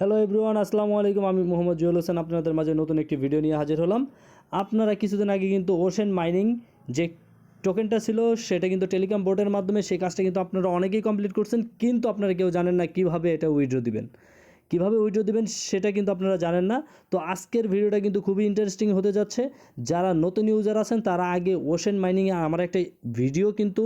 Hello everyone আসসালামু আলাইকুম। আমি মোহাম্মদ জুয়েল হোসেন, আপনাদের মাঝে নতুন একটি ভিডিও নিয়ে হাজির হলাম। আপনারা কিছুদিন আগে কিন্তু ওশেন মাইনিং যে টোকেনটা ছিল, সেটা কিন্তু টেলিকম বোর্ডের মাধ্যমে সেই কাজটা কিন্তু আপনারা অনেকেই কমপ্লিট করছেন, কিন্তু আপনারা কেউ জানেন না কীভাবে এটা উইড্রো দিবেন। কীভাবে উইথড্র দেবেন সেটা কিন্তু আপনারা জানেন না। তো আজকের ভিডিওটা কিন্তু খুবই ইন্টারেস্টিং হতে যাচ্ছে। যারা নতুন ইউজার আছেন, তারা আগে ওশেন মাইনিংয়ে আমার একটা ভিডিও কিন্তু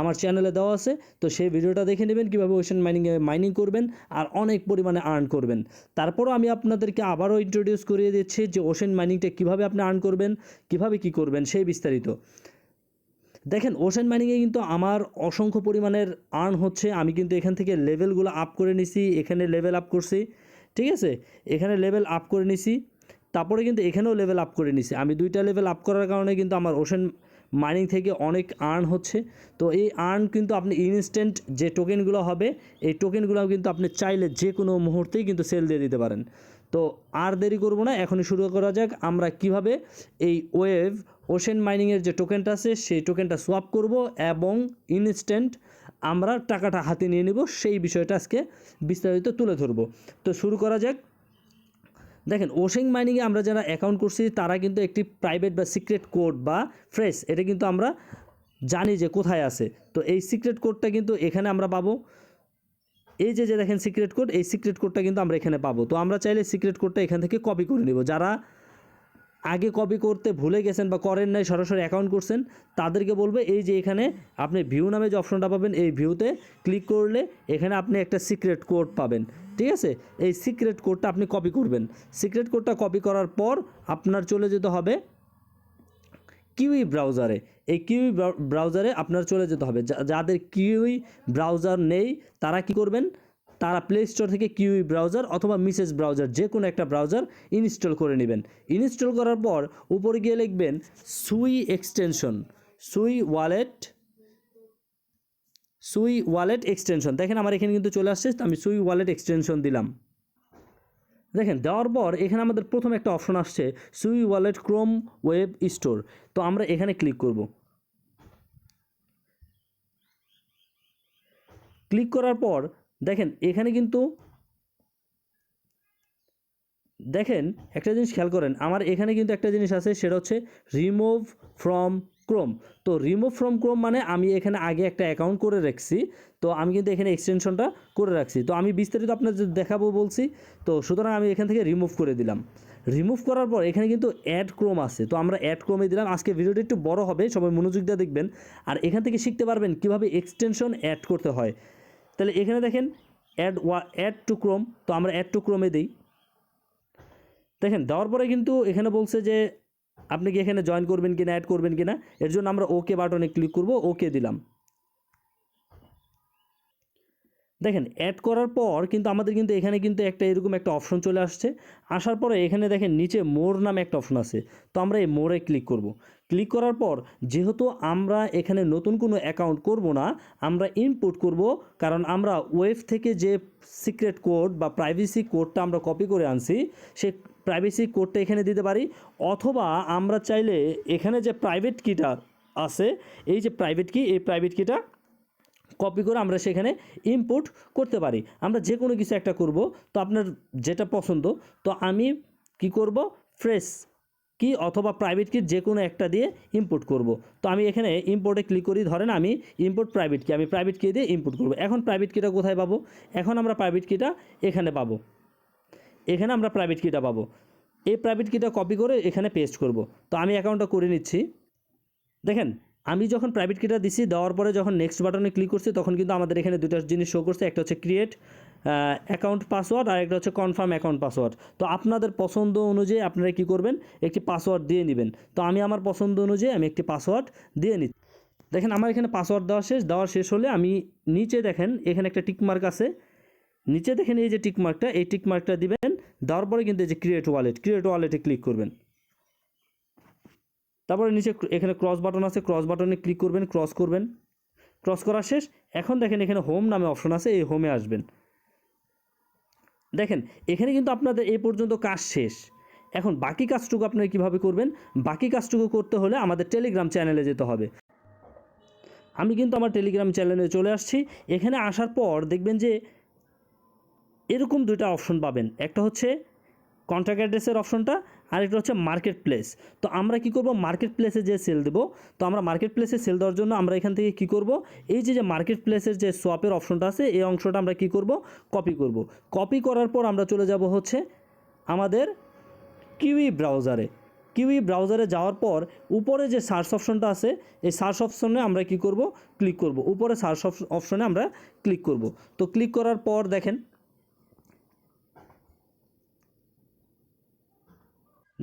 আমার চ্যানেলে দেওয়া আছে। তো সেই ভিডিওটা দেখে নেবেন, কীভাবে ওশেন মাইনিংয়ে মাইনিং করবেন আর অনেক পরিমাণে আর্ন করবেন। তারপরও আমি আপনাদেরকে আবারও ইন্ট্রোডিউস করিয়ে দিচ্ছি যে ওশেন মাইনিংটা কীভাবে আপনি আর্ন করবেন, কীভাবে কী করবেন, সেই বিস্তারিত। দেখেন ওশেন মাইনিংয়ে কিন্তু আমার অসংখ্য পরিমাণের আর্ন হচ্ছে। আমি কিন্তু এখান থেকে লেভেলগুলো আপ করে নিছি, এখানে লেভেল আপ করছি, ঠিক আছে? এখানে লেভেল আপ করে নিছি, তারপরে কিন্তু এখানেও লেভেল আপ করে নিছি। আমি দুইটা লেভেল আপ করার কারণে কিন্তু আমার ওশেন মাইনিং থেকে অনেক আর্ন হচ্ছে। তো এই আর্ন কিন্তু আপনি ইনস্ট্যান্ট যে টোকেনগুলো হবে, এই টোকেনগুলো কিন্তু আপনি চাইলে যে কোনো মুহূর্তেই কিন্তু সেল দিয়ে দিতে পারেন। তো আর দেরি করব না, এখনই শুরু করা যাক। আমরা কীভাবে এই ওয়েভ ওশেন মাইনিংয়ের যে টোকেনটা আছে, সেই টোকেনটা সোয়াপ করব এবং ইনস্ট্যান্ট আমরা টাকাটা হাতে নিয়ে নেব, সেই বিষয়টা আজকে বিস্তারিত তুলে ধরবো। তো শুরু করা যাক। দেখেন, ওশেং মাইনিংয়ে আমরা যারা অ্যাকাউন্ট করছি, তারা কিন্তু একটি প্রাইভেট বা সিক্রেট কোড বা ফ্রেশ এটা কিন্তু আমরা জানি যে কোথায় আছে। তো এই সিক্রেট কোডটা কিন্তু এখানে আমরা পাবো। এই যে যে দেখেন সিক্রেট কোড এই সিক্রেট কোডটা কিন্তু আমরা এখানে পাবো। তো আমরা চাইলে সিক্রেট কোডটা এখান থেকে কপি করে নিব। যারা আগে কপি করতে ভুলে গেছেন বা করেন নাই, সরাসরি অ্যাকাউন্ট করছেন, তাদেরকে বলবে, এই যে এখানে আপনি ভিউ নামে যে অপশনটা পাবেন, এই ভিউতে ক্লিক করলে এখানে আপনি একটা সিক্রেট কোড পাবেন। ঠিক আছে? এই সিক্রেট কোডটা আপনি কপি করবেন। সিক্রেট কোডটা কপি করার পর আপনার চলে যেতে হবে কিউই ব্রাউজারে। এই কিউই ব্রাউজারে আপনার চলে যেতে হবে। যাদের কিউই ব্রাউজার নেই, তারা কি করবেন? তারা প্লে স্টোর থেকে কিউই ব্রাউজার অথবা মিসেস ব্রাউজার যে কোনো একটা ব্রাউজার ইনস্টল করে নেবেন। ইনস্টল করার পর উপরে গিয়ে লিখবেন সুই এক্সটেনশন সুই ওয়ালেট সুই ওয়ালেট এক্সটেনশন। দেখেন আমার এখানে কিন্তু চলে আসছে আমি সুই ওয়ালেট এক্সটেনশন দিলাম। দেখেন, দেওয়ার পর এখানে আমাদের প্রথম একটা অপশন আসছে, সুই ওয়ালেট ক্রোম ওয়েব স্টোর। তো আমরা এখানে ক্লিক করব। ক্লিক করার পর, দেখেন, এখানে কিন্তু দেখেন, একটা জিনিস খেয়াল করেন, আমার এখানে কিন্তু একটা জিনিস আছে, সেটা হচ্ছে রিমুভ ফ্রম ক্রোম তো রিমুভ ফ্রম ক্রোম মানে আমি এখানে আগে একটা অ্যাকাউন্ট করে রাখছি। তো আমি কিন্তু এখানে এক্সটেনশনটা করে রাখছি। তো আমি বিস্তারিত আপনাদের দেখাবো বলছি, তো সুতরাং আমি এখান থেকে রিমুভ করে দিলাম। রিমুভ করার পর এখানে কিন্তু অ্যাড ক্রোম আছে। তো আমরা অ্যাড ক্রোমে দিলাম। আজকে ভিডিওটা একটু বড় হবে, সবাই মনোযোগ দিয়ে দেখবেন। আর এখান থেকে শিখতে পারবেন কীভাবে এক্সটেনশন অ্যাড করতে হয়। তাহলে এখানে দেখেন অ্যাড ওয়া অ্যাড টু ক্রোম তো আমরা অ্যাড টু ক্রোমে দিই। দেখেন, দেওয়ার পরে কিন্তু এখানে বলছে যে আপনি কি এখানে জয়েন করবেন কি না অ্যাড করবেন কি না এর জন্য আমরা ওকে বাটনে ক্লিক করব ওকে দিলাম। দেখেন অ্যাড করার পর কিন্তু আমাদের কিন্তু এখানে কিন্তু একটা এরকম একটা অপশন চলে আসছে। আসার পরে এখানে দেখেন, নিচে মোর নামে একটা অপশন আছে। তো আমরা এই মোরে ক্লিক করব। ক্লিক করার পর যেহেতু আমরা এখানে নতুন কোনো অ্যাকাউন্ট করব না, আমরা ইনপুট করব কারণ আমরা ওয়েব থেকে যে সিক্রেট কোড বা প্রাইভেসি কোডটা আমরা কপি করে আনছি, সে প্রাইভেসি কোডটা এখানে দিতে পারি। অথবা আমরা চাইলে এখানে যে প্রাইভেট কিটা আছে, এই যে প্রাইভেট কি এই প্রাইভেট কিটা কপি করে আমরা সেখানে ইনপুট করতে পারি। আমরা যে কোনো কিছু একটা করব, তো আপনার যেটা পছন্দ, তো আমি কি করব? ফ্রেশ কি অথবা প্রাইভেট কি যে কোনো একটা দিয়ে ইনপুট করব। তো আমি এখানে ইম্পোর্টে ক্লিক করি, ধরেন আমি ইম্পোর্ট প্রাইভেট কি আমি প্রাইভেট কি দিয়ে ইনপুট করব। এখন প্রাইভেট কিটা কোথায় পাবো? এখন আমরা প্রাইভেট কিটা এখানে পাবো। এখানে আমরা প্রাইভেট কিটা পাবো। এই প্রাইভেট কিটা কপি করে এখানে পেস্ট করব। তো আমি অ্যাকাউন্টটা করে নিচ্ছি। দেখেন আমি যখন প্রাইভেট কিটা দিছি, দেওয়ার পরে যখন নেক্সট বাটনে ক্লিক করছি, তখন কিন্তু আমাদের এখানে দুটো জিনিস শো করছে, একটা হচ্ছে ক্রিয়েট অ্যাকাউন্ট পাসওয়ার্ড আর একটা হচ্ছে কনফার্ম অ্যাকাউন্ট পাসওয়ার্ড তো আপনাদের পছন্দ অনুযায়ী আপনারা কি করবেন? একটি পাসওয়ার্ড দিয়ে নেবেন। তো আমি আমার পছন্দ অনুযায়ী আমি একটি পাসওয়ার্ড দিয়ে নিই দেখেন, আমার এখানে পাসওয়ার্ড দেওয়া শেষ। দেওয়া শেষ হলে আমি নিচে দেখেন, এখানে একটা টিকমার্ক আছে। নিচে দেখেন এই যে টিকমার্কটা এই টিকমার্কটা দিবেন, দেওয়ার পরে কিন্তু এই যে ক্রিয়েট ওয়ালেট ক্রিয়েট ওয়ালেটে ক্লিক করবেন। তারপরে নিচে এখানে ক্রস বাটন আছে ক্রস বাটনে ক্লিক করবেন ক্রস করবেন। ক্রস করা শেষ। এখন দেখেন এখানে হোম নামে অপশন আছে, এই হোমে আসবেন। দেখেন, এখানে কিন্তু আপনাদের এই পর্যন্ত কাজ শেষ। এখন বাকি কাজটুকু আপনারা কীভাবে করবেন? বাকি কাজটুকু করতে হলে আমাদের টেলিগ্রাম চ্যানেলে যেতে হবে। আমি কিন্তু আমার টেলিগ্রাম চ্যানেলে চলে আসছি। এখানে আসার পর দেখবেন যে এরকম দুইটা অপশন পাবেন। একটা হচ্ছে কন্ট্রাক্ট অ্যাড্রেসের অপশনটা আর একটা হচ্ছে মার্কেট প্লেস তো আমরা কি করব? মার্কেট প্লেসে যে সেল দেবো, তো আমরা মার্কেট প্লেসে সেল দেওয়ার জন্য আমরা এখান থেকে কি করব? এই যে যে মার্কেট প্লেসের যে সোয়াপের অপশনটা আছে, এই অংশটা আমরা কি করব? কপি করব। কপি করার পর আমরা চলে যাব হচ্ছে আমাদের কিউই ব্রাউজারে কিউই ব্রাউজারে যাওয়ার পর উপরে যে সার্চ অপশনটা আছে, এই সার্চ অপশনে আমরা কি করব? ক্লিক করব। উপরে সার্চ অপশনে আমরা ক্লিক করব। তো ক্লিক করার পর দেখেন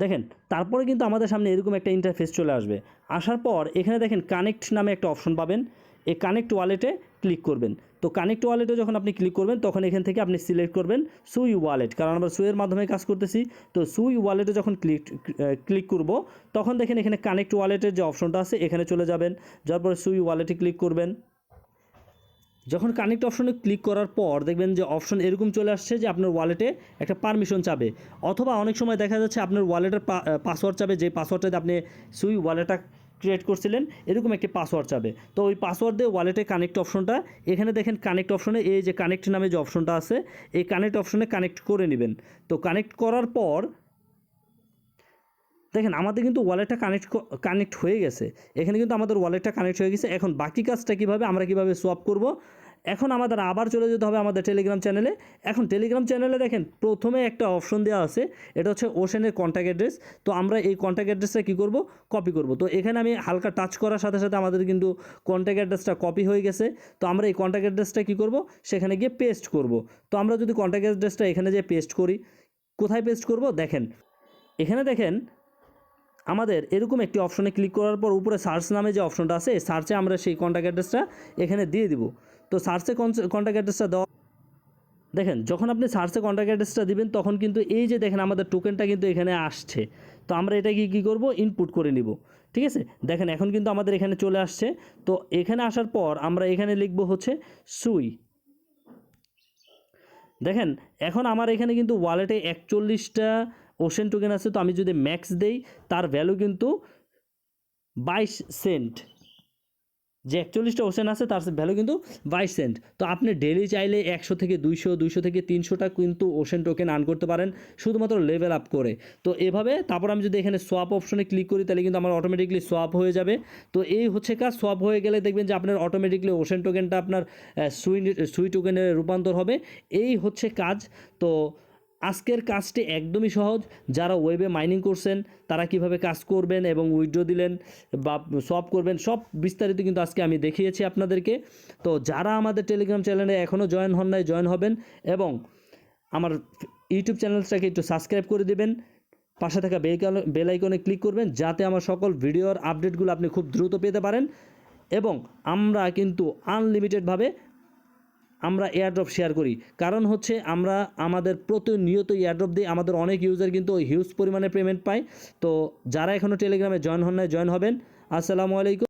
দেখেন, তারপরে কিন্তু আমাদের সামনে এরকম একটা ইন্টারফেস চলে আসবে। আসার পর এখানে দেখেন কানেক্ট নামে একটা অপশন পাবেন। এই কানেক্ট ওয়ালেটে ক্লিক করবেন। তো কানেক্ট ওয়ালেটে যখন আপনি ক্লিক করবেন, তখন এখান থেকে আপনি সিলেক্ট করবেন সুই ওয়ালেট কারণ আমরা সুইয়ের মাধ্যমে কাজ করতেছি। তো সুই ওয়ালেটে যখন ক্লিক ক্লিক করব, তখন দেখেন এখানে কানেক্ট ওয়ালেটের যে অপশনটা আছে, এখানে চলে যাবেন। যার পরে সুই ওয়ালেটে ক্লিক করবেন। যখন কানেক্ট অপশনে ক্লিক করার পর দেখবেন যে অপশন এরকম চলে আসছে যে আপনার ওয়ালেটে একটা পারমিশন চাবে। অথবা অনেক সময় দেখা যাচ্ছে আপনার ওয়ালেটের পাসওয়ার্ড চাবে, যে পাসওয়ার্ডটা আপনি সুই ওয়ালেটটা ক্রিয়েট করছিলেন, এরকম একটি পাসওয়ার্ড চাবে। তো ওই পাসওয়ার্ড দিয়ে ওয়ালেটে কানেক্ট অপশনটা এখানে দেখেন কানেক্ট অপশনে এই যে কানেক্ট নামে যে অপশনটা আছে, এই কানেক্ট অপশনে কানেক্ট করে নেবেন। তো কানেক্ট করার পর দেখেন, আমাদের কিন্তু ওয়ালেটটা কানেক্ট কানেক্ট হয়ে গেছে। এখানে কিন্তু আমাদের ওয়ালেটটা কানেক্ট হয়ে গেছে। এখন বাকি কাজটা কীভাবে, আমরা কীভাবে সোয়াপ করব? এখন আমাদের আবার চলে যেতে হবে আমাদের টেলিগ্রাম চ্যানেলে এখন টেলিগ্রাম চ্যানেলে দেখেন, প্রথমে একটা অপশন দেওয়া আছে। এটা হচ্ছে ওশেনের কন্ট্যাক্ট অ্যাড্রেস তো আমরা এই কন্ট্যাক্ট অ্যাড্রেসটা কী করব? কপি করব। তো এখানে আমি হালকা টাচ করার সাথে সাথে আমাদের কিন্তু কন্ট্যাক্ট অ্যাড্রেসটা কপি হয়ে গেছে। তো আমরা এই কন্ট্যাক্ট অ্যাড্রেসটা কী করব? সেখানে গিয়ে পেস্ট করব। তো আমরা যদি কন্ট্যাক্ট অ্যাড্রেসটা এখানে যে পেস্ট করি, কোথায় পেস্ট করব? দেখেন, এখানে দেখেন আমাদের এরকম একটি অপশনে ক্লিক করার পর উপরে সার্চ নামে যে অপশনটা আছে সার্চে আমরা সেই কন্ট্যাক্ট অ্যাড্রেসটা এখানে দিয়ে দিব। তো সার্চে কন্ট্যাক্ট অ্যাড্রেসটা দেওয়া দেখেন, যখন আপনি সার্চে কন্ট্যাক্ট অ্যাড্রেসটা দিবেন, তখন কিন্তু এই যে দেখেন আমাদের টোকেনটা কিন্তু এখানে আসছে। তো আমরা এটাকে কী করব? ইনপুট করে নিব। ঠিক আছে? দেখেন, এখন কিন্তু আমাদের এখানে চলে আসছে। তো এখানে আসার পর আমরা এখানে লিখব হচ্ছে সুই। দেখেন, এখন আমার এখানে কিন্তু ওয়ালেটে একচল্লিশটা ওশেন টোকেন আছে, তো আমি যদি ম্যাক্স দেই, তার ভ্যালু কিন্তু বাইশ সেন্ট যে একচল্লিশটা ওশেন আছে, তার ভ্যালু কিন্তু বাইশ সেন্ট তো আপনি ডেলি চাইলে একশো থেকে দুইশো দুইশো থেকে তিনশোটা কিন্তু ওশেন টোকেন আর্ন করতে পারেন, শুধুমাত্র লেভেল আপ করে। তো এভাবে, তারপর আমি যদি এখানে সোয়াপ অপশনে ক্লিক করি, তাহলে কিন্তু আমার অটোমেটিকলি সোয়াপ হয়ে যাবে। তো এই হচ্ছে কাজ সোয়াপ হয়ে গেলে দেখবেন যে আপনার অটোমেটিকলি ওশেন টোকেনটা আপনার সুই সুই টোকেনে রূপান্তর হবে। এই হচ্ছে কাজ। তো আজকের কাজটি একদমই সহজ। যারা ওয়েবে মাইনিং করছেন, তারা কীভাবে কাজ করবেন এবং উইড্রো দিলেন বা সব করবেন, সব বিস্তারিত কিন্তু আজকে আমি দেখিয়েছি আপনাদেরকে। তো যারা আমাদের টেলিগ্রাম চ্যানেলে এখনও জয়েন হন নাই জয়েন হবেন এবং আমার ইউটিউব চ্যানেলটাকে একটু সাবস্ক্রাইব করে দেবেন। পাশে থাকা বেল আইকনে ক্লিক করবেন, যাতে আমার সকল ভিডিওর আপডেটগুলো আপনি খুব দ্রুত পেতে পারেন। এবং আমরা কিন্তু আনলিমিটেডভাবে আমরা এয়ারড্রপ শেয়ার করি। কারণ হচ্ছে আমরা আমাদের প্রতিনিয়ত এয়ারড্রপ দিয়ে আমাদের অনেক ইউজার কিন্তু হিউজ পরিমাণে পেমেন্ট পায়। তো যারা এখনও টেলিগ্রামে জয়েন হন নাই জয়েন হবেন। আসসালামু আলাইকুম।